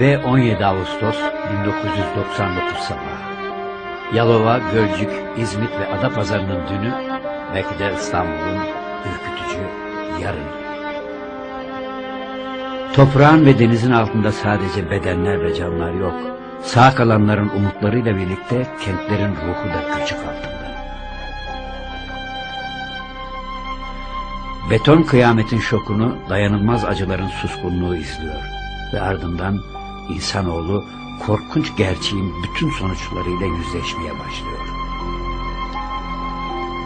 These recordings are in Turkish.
ve 17 Ağustos 1999 sabahı. Yalova, Gölcük, İzmit ve Adapazarı'nın dünü, belki de İstanbul'un ürkütücü yarını. Toprağın ve denizin altında sadece bedenler ve canlar yok. Sağ kalanların umutlarıyla birlikte kentlerin ruhu da göçük altında. Beton kıyametin şokunu, dayanılmaz acıların suskunluğu izliyor. Ve ardından insanoğlu korkunç gerçeğin bütün sonuçlarıyla yüzleşmeye başlıyor.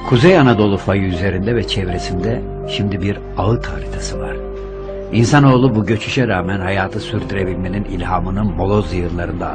Kuzey Anadolu fayı üzerinde ve çevresinde şimdi bir ağıt haritası var. İnsanoğlu bu göçüşe rağmen hayatı sürdürebilmenin ilhamını moloz yığınlarında